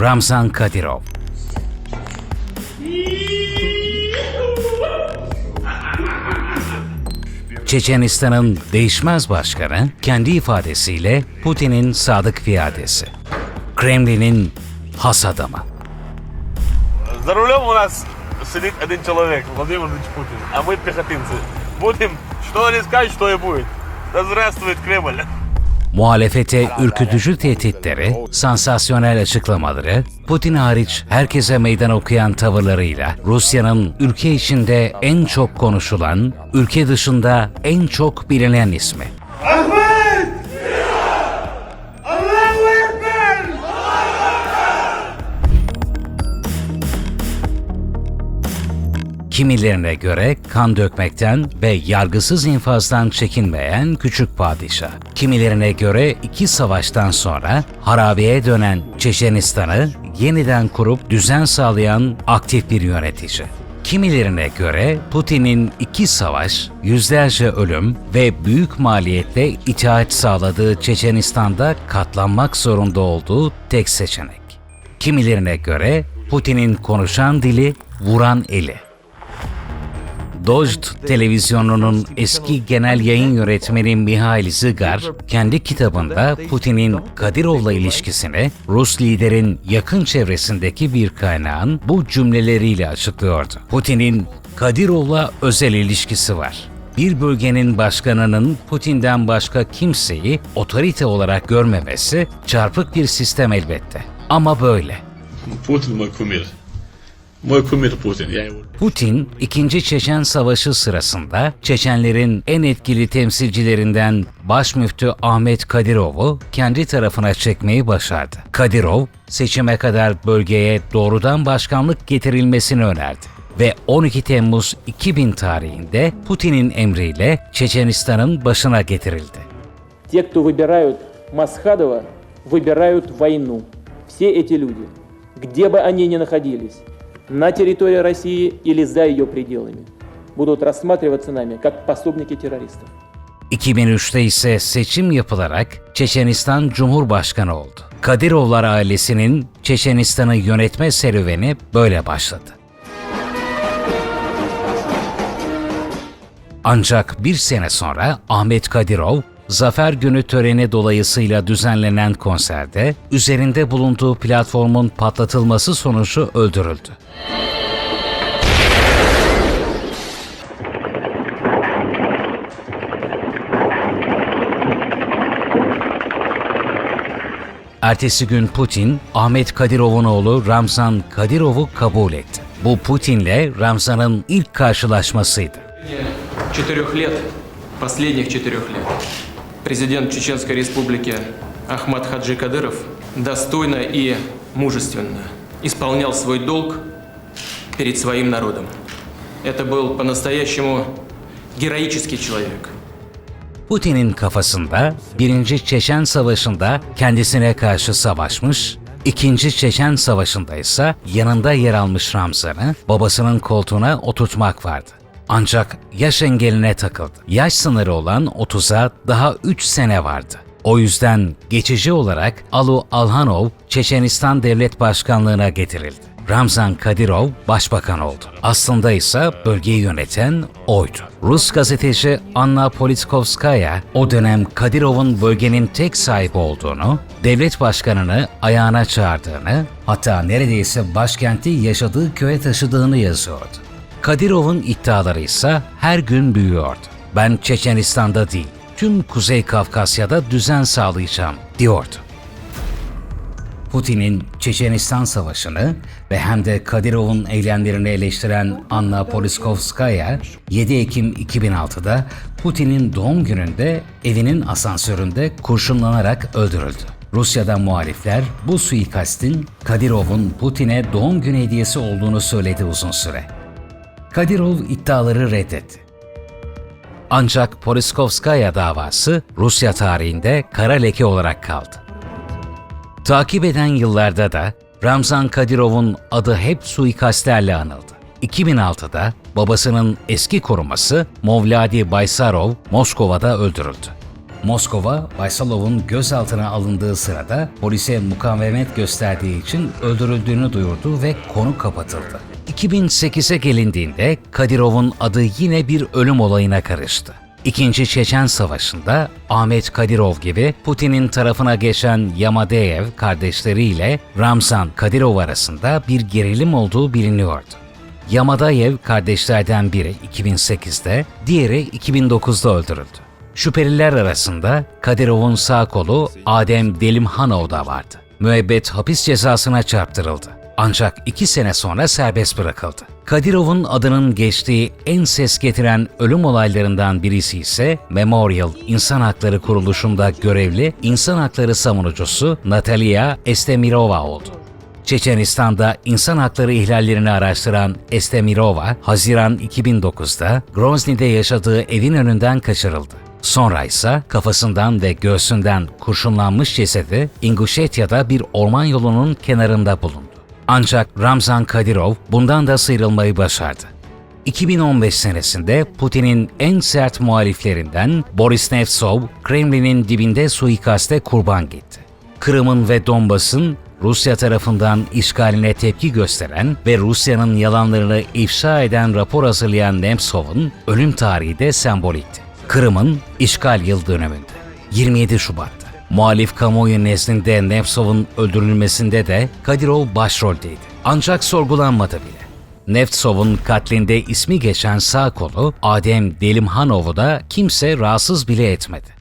Ramzan Kadyrov. Çeçenistan'ın değişmez başkanı kendi ifadesiyle Putin'in sadık piyadesi. Kremlin'in has adamı. За рулем у нас сидит один человек, Владимир Владимирович Путин, а мы пехотинцы. Будем, что они скажут, что и будет. Да здравствует Кремль. Muhalefete ürkütücü tehditleri, sansasyonel açıklamaları, Putin hariç herkese meydan okuyan tavırlarıyla Rusya'nın ülke içinde en çok konuşulan, ülke dışında en çok bilinen ismi. Kimilerine göre kan dökmekten ve yargısız infazdan çekinmeyen küçük padişah. Kimilerine göre iki savaştan sonra harabeye dönen Çeçenistan'ı yeniden kurup düzen sağlayan aktif bir yönetici. Kimilerine göre Putin'in iki savaş, yüzlerce ölüm ve büyük maliyetle itaat sağladığı Çeçenistan'da katlanmak zorunda olduğu tek seçenek. Kimilerine göre Putin'in konuşan dili, vuran eli. Dojd televizyonunun eski genel yayın yönetmeni Mihail Zigar, kendi kitabında Putin'in Kadirov'la ilişkisini Rus liderin yakın çevresindeki bir kaynağın bu cümleleriyle açıklıyordu. Putin'in Kadirov'la özel ilişkisi var bir bölgenin başkanının Putin'den başka kimseyi otorite olarak görmemesi çarpık bir sistem elbette. Ama böyle. Putin kumir. Putin, 2. Çeçen Savaşı sırasında Çeçenlerin en etkili temsilcilerinden Başmüftü Ahmet Kadirov'u kendi tarafına çekmeyi başardı. Kadirov, seçime kadar bölgeye doğrudan başkanlık getirilmesini önerdi ve 12 Temmuz 2000 tarihinde Putin'in emriyle Çeçenistan'ın başına getirildi. Те, кто выбирают Масхадова, выбирают войну. Все эти люди, где бы они ни находились, на территории России или за ее пределами, будут рассматриваться нами как пособники террористов. 2003'te ise seçim yapılarak Çeçenistan Cumhurbaşkanı oldu. Kadirovlar ailesinin Çeçenistan'ı yönetme serüveni böyle başladı. Ancak bir sene sonra Ahmet Kadirov, Zafer Günü töreni dolayısıyla düzenlenen konserde üzerinde bulunduğu platformun patlatılması sonucu öldürüldü. Ertesi gün Putin, Ahmet Kadirov'un oğlu Ramzan Kadirov'u kabul etti. Bu Putin'le Ramzan'ın ilk karşılaşmasıydı. четырех лет, последних четырех лет, Президент Чеченской Республики Ахмад Хаджи Кадыров достойно и мужественно исполнял свой долг перед своим народом. Это был по-настоящему героический человек. Putin'in kafasında 1. Çeçen Savaşı'nda kendisine karşı savaşmış, 2. Çeçen Savaşı'nda ise yanında yer almış Ramzan'ı babasının koltuğuna oturtmak vardı. Ancak yaş engeline takıldı. Yaş sınırı olan 30'a daha 3 sene vardı. O yüzden geçici olarak Alu Alhanov Çeçenistan Devlet Başkanlığına getirildi. Ramzan Kadirov başbakan oldu. Aslında ise bölgeyi yöneten oydu. Rus gazeteci Anna Politkovskaya o dönem Kadirov'un bölgenin tek sahibi olduğunu, devlet başkanını ayağına çağırdığını, hatta neredeyse başkenti yaşadığı köye taşıdığını yazıyordu. Kadirov'un iddiaları ise her gün büyüyordu. Ben Çeçenistan'da değil, tüm Kuzey Kafkasya'da düzen sağlayacağım diyordu. Putin'in Çeçenistan Savaşı'nı ve hem de Kadirov'un eylemlerini eleştiren Anna Politkovskaya 7 Ekim 2006'da Putin'in doğum gününde evinin asansöründe kurşunlanarak öldürüldü. Rusya'dan muhalifler bu suikastin Kadirov'un Putin'e doğum günü hediyesi olduğunu söyledi uzun süre. Kadirov iddiaları reddetti. Ancak Poliskovskaya davası Rusya tarihinde kara leke olarak kaldı. Takip eden yıllarda da Ramzan Kadirov'un adı hep suikastlerle anıldı. 2006'da babasının eski koruması Movladi Baysarov Moskova'da öldürüldü. Moskova, Baysalov'un gözaltına alındığı sırada polise mukavemet gösterdiği için öldürüldüğünü duyurdu ve konu kapatıldı. 2008'e gelindiğinde Kadirov'un adı yine bir ölüm olayına karıştı. İkinci Çeçen Savaşı'nda Ahmet Kadirov gibi Putin'in tarafına geçen Yamadeyev kardeşleriyle Ramzan Kadirov arasında bir gerilim olduğu biliniyordu. Yamadayev kardeşlerden biri 2008'de, diğeri 2009'da öldürüldü. Şüpheliler arasında Kadirov'un sağ kolu Adem Delimhanov da vardı. Müebbet hapis cezasına çarptırıldı. Ancak iki sene sonra serbest bırakıldı. Kadirov'un adının geçtiği en ses getiren ölüm olaylarından birisi ise Memorial İnsan Hakları Kuruluşu'nda görevli insan hakları savunucusu Natalia Estemirova oldu. Çeçenistan'da insan hakları ihlallerini araştıran Estemirova, Haziran 2009'da Grozny'de yaşadığı evin önünden kaçırıldı. Sonra ise kafasından ve göğsünden kurşunlanmış cesedi Ingushetya'da bir orman yolunun kenarında bulundu. Ancak Ramzan Kadirov bundan da sıyrılmayı başardı. 2015 senesinde Putin'in en sert muhaliflerinden Boris Nemtsov, Kremlin'in dibinde suikaste kurban gitti. Kırım'ın ve Donbas'ın Rusya tarafından işgaline tepki gösteren ve Rusya'nın yalanlarını ifşa eden rapor hazırlayan Nemtsov'un ölüm tarihi de sembolikti. Kırım'ın işgal yıl dönümünde 27 Şubat'ta. Muhalif kamuoyu nezdinde Nemtsov'un öldürülmesinde de Kadirov başroldeydi. Ancak sorgulanmadı bile. Nevtsov'un katlinde ismi geçen sağ kolu Adem Delimhanov'u da kimse rahatsız bile etmedi.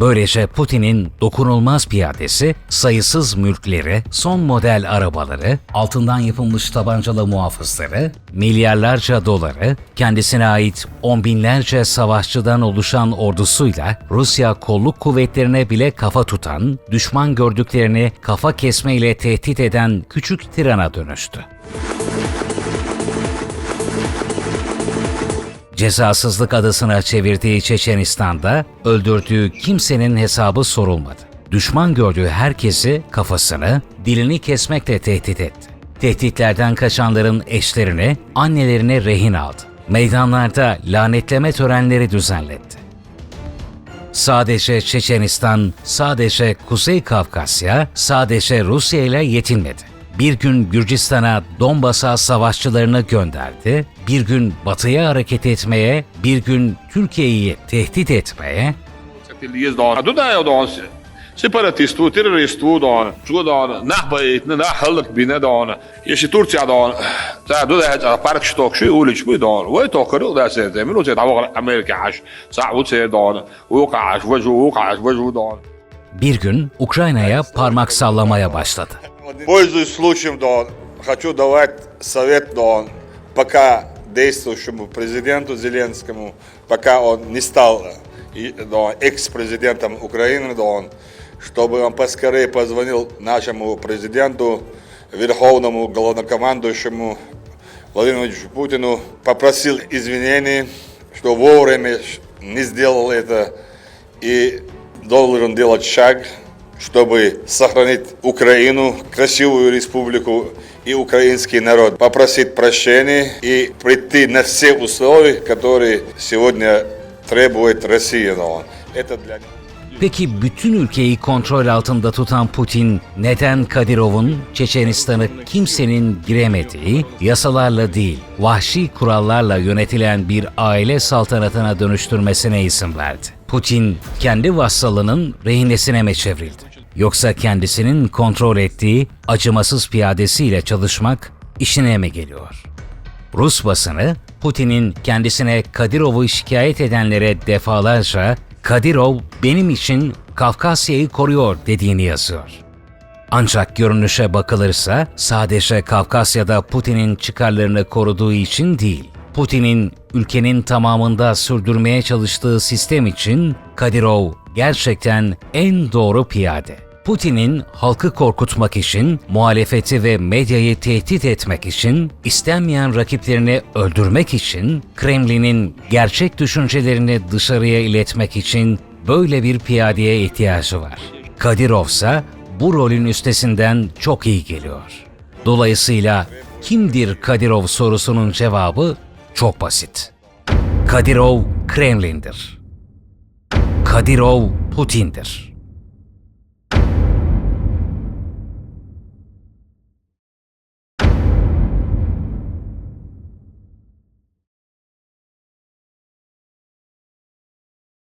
Böylece Putin'in dokunulmaz piyadesi, sayısız mülkleri, son model arabaları, altından yapılmış tabancalı muhafızları, milyarlarca doları, kendisine ait on binlerce savaşçıdan oluşan ordusuyla Rusya kolluk kuvvetlerine bile kafa tutan, düşman gördüklerini kafa kesmeyle tehdit eden küçük tirana dönüştü. Cezasızlık adasına çevirdiği Çeçenistan'da öldürdüğü kimsenin hesabı sorulmadı. Düşman gördüğü herkesi kafasını, dilini kesmekle tehdit etti. Tehditlerden kaçanların eşlerini, annelerini rehin aldı. Meydanlarda lanetleme törenleri düzenletti. Sadece Çeçenistan, sadece Kuzey Kafkasya, sadece Rusya ile yetinmedi. Bir gün Gürcistan'a Donbas'a savaşçılarını gönderdi, bir gün batıya hareket etmeye, bir gün Türkiye'yi tehdit etmeye, separatistu, terroristu don, Čudon, Nahbait, Nahalik bine don, Ješi Turcija don, tā Dudaja park stokši, ulič bu don, vai to karu da se te, minu se tavo Amerikāš, sā uce don, Ukaš, vaju, Ukaš, vaju don. bir gün Ukrayna'ya parmak sallamaya başladı. Пользуясь случаем, да, хочу давать совет, да, пока действующему президенту Зеленскому, пока он не стал да, экс-президентом Украины, да, он, чтобы он поскорее позвонил нашему президенту, верховному главнокомандующему Владимиру Путину, попросил извинений, что вовремя не сделал это и должен делать шаг, чтобы сохранить Украину, красивую республику и украинский народ, попросить прощения и прийти на все условия, которые сегодня требует Россия. Это для них. Peki bütün ülkeyi kontrol altında tutan Putin neden Kadirov'un Çeçenistan'ı kimsenin giremediği, yasalarla değil, vahşi kurallarla yönetilen bir aile saltanatına dönüştürmesine izin verdi? Putin kendi vassalının rehinesine mi çevrildi? Yoksa kendisinin kontrol ettiği acımasız piyadesiyle çalışmak işine mi geliyor? Rus basını Putin'in kendisine Kadirov'u şikayet edenlere defalarca Kadirov benim için Kafkasya'yı koruyor dediğini yazıyor. Ancak görünüşe bakılırsa sadece Kafkasya'da Putin'in çıkarlarını koruduğu için değil, Putin'in ülkenin tamamında sürdürmeye çalıştığı sistem için Kadirov gerçekten en doğru piyade. Putin'in halkı korkutmak için, muhalefeti ve medyayı tehdit etmek için, istenmeyen rakiplerini öldürmek için, Kremlin'in gerçek düşüncelerini dışarıya iletmek için böyle bir piyadeye ihtiyacı var. Kadirov ise bu rolün üstesinden çok iyi geliyor. Dolayısıyla kimdir Kadirov sorusunun cevabı çok basit. Kadirov Kremlin'dir. Kadirov Putin'dir.